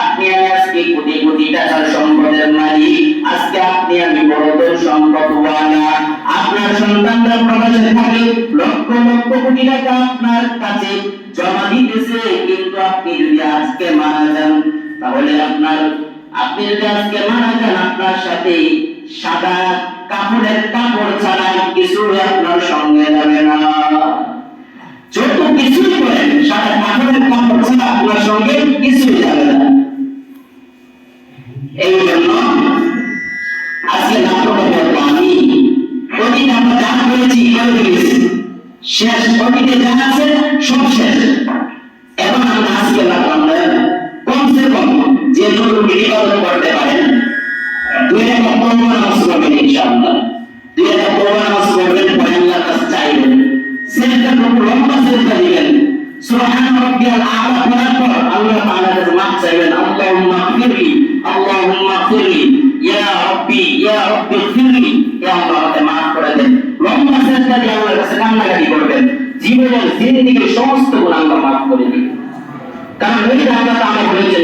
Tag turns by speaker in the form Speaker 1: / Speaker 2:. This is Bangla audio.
Speaker 1: আপনি আমি আজকে কোটি কোটি টাকার সম্পদের মালিক, আজকে আপনি আমি বড়দের সম্পদ ওয়ালা আপনার সন্তানরা প্রবাসে থাকে, লক্ষ লক্ষ কোটি টাকা আপনার কাছে জমা দিতেছে, কিন্তু আপনি যদি আজকে মারা যান, তাহলে আপনার, আপনি যদি আজকে মারা যান, আপনার সাথে সাদা কাপড়ের কাপড় ছাড়া কিছু আপনার সঙ্গে যাবে না। যত কিছুই করেন, সাদা কাপড়ের কাপড় শেষ অতীতে যা আছে সব শেষ। এখন আমরা আজকে লাগলাম কমসে কম যে নতুন ইবাদত করতে পারেন। দুই একটা পর্ব নামাজ করবেন ইনশাআল্লাহ। দুই একটা পর্ব নামাজ করবেন পরে চাইবেন। সেটা খুব লম্বা সেটা দিবেন। আল্লাহ জীবনের জিন্দেগীর সমস্ত গুণ আল্লাহ মাফ করে দিবেন কারণ ওই আল্লাহ তাআলা বলেছেন